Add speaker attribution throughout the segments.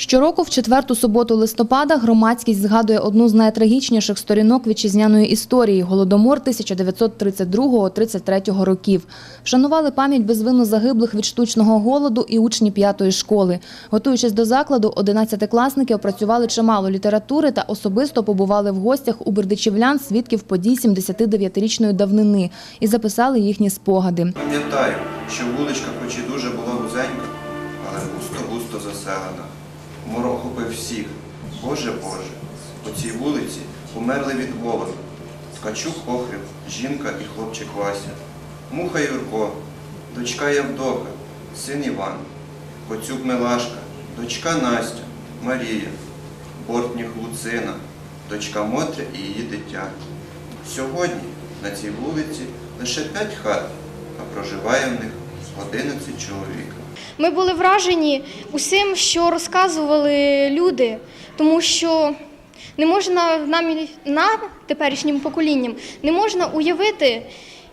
Speaker 1: Щороку в четверту суботу листопада громадськість згадує одну з найтрагічніших сторінок вітчизняної історії – Голодомор 1932-33 років. Вшанували пам'ять безвинно загиблих від штучного голоду і учні п'ятої школи. Готуючись до закладу, одинадцятикласники опрацювали чимало літератури та особисто побували в гостях у бердичівлян свідків подій 79-річної давнини і записали їхні спогади.
Speaker 2: Пам'ятаю, що вуличка хоч і дуже була вузенька, але густо-густо заселена. Мор охопив всіх. Боже Боже, по цій вулиці померли від голоду. Ткачук Охрib, жінка і хлопчик Вася. Муха Юрко, дочка Явдоха, син Іван, Коцюк Милашка, дочка Настя, Марія, Бортніх Луцина, дочка Мотря і її дитя. Сьогодні на цій вулиці лише п'ять хат, а проживає в них 11 чоловік.
Speaker 3: Ми були вражені усім, що розказували люди, тому що не можна нам, нам, теперішнім поколінням, не можна уявити,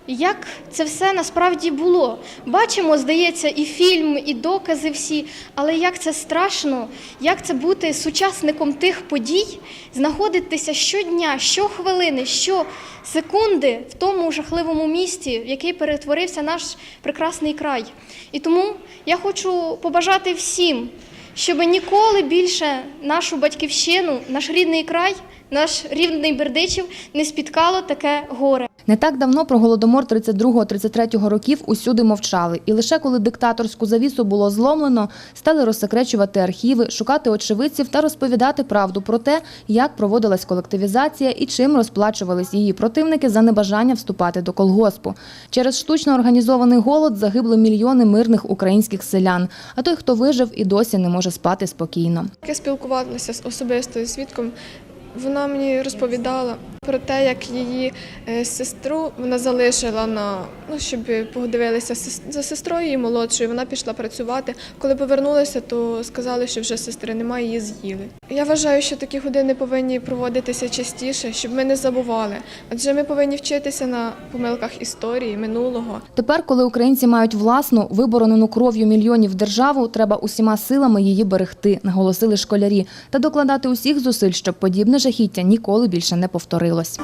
Speaker 3: як це все насправді було. Бачимо, здається, і фільм, і докази всі, але як це страшно, як це бути сучасником тих подій, знаходитися щодня, щохвилини, щосекунди в тому жахливому місті, в який перетворився наш прекрасний край. І тому я хочу побажати всім, щоб ніколи більше нашу батьківщину, наш рідний край, наш рідний Бердичів не спіткало таке горе.
Speaker 1: Не так давно про голодомор 32-33 років усюди мовчали. І лише коли диктаторську завісу було зломлено, стали розсекречувати архіви, шукати очевидців та розповідати правду про те, як проводилась колективізація і чим розплачувались її противники за небажання вступати до колгоспу. Через штучно організований голод загибли мільйони мирних українських селян. А той, хто вижив, і досі не може спати спокійно.
Speaker 4: Я спілкувалася особисто зі свідком. Вона мені розповідала про те, як її е, сестру вона залишила на ну, щоб подивилися за сестрою її молодшою. Вона пішла працювати. Коли повернулася, то сказали, що вже сестри немає, її з'їли. Я вважаю, що такі години повинні проводитися частіше, щоб ми не забували. Адже ми повинні вчитися на помилках історії минулого.
Speaker 1: Тепер, коли українці мають власну виборонену кров'ю мільйонів державу, треба усіма силами її берегти, наголосили школярі, та докладати усіх зусиль, щоб подібне жахіття ніколи більше не повторилось.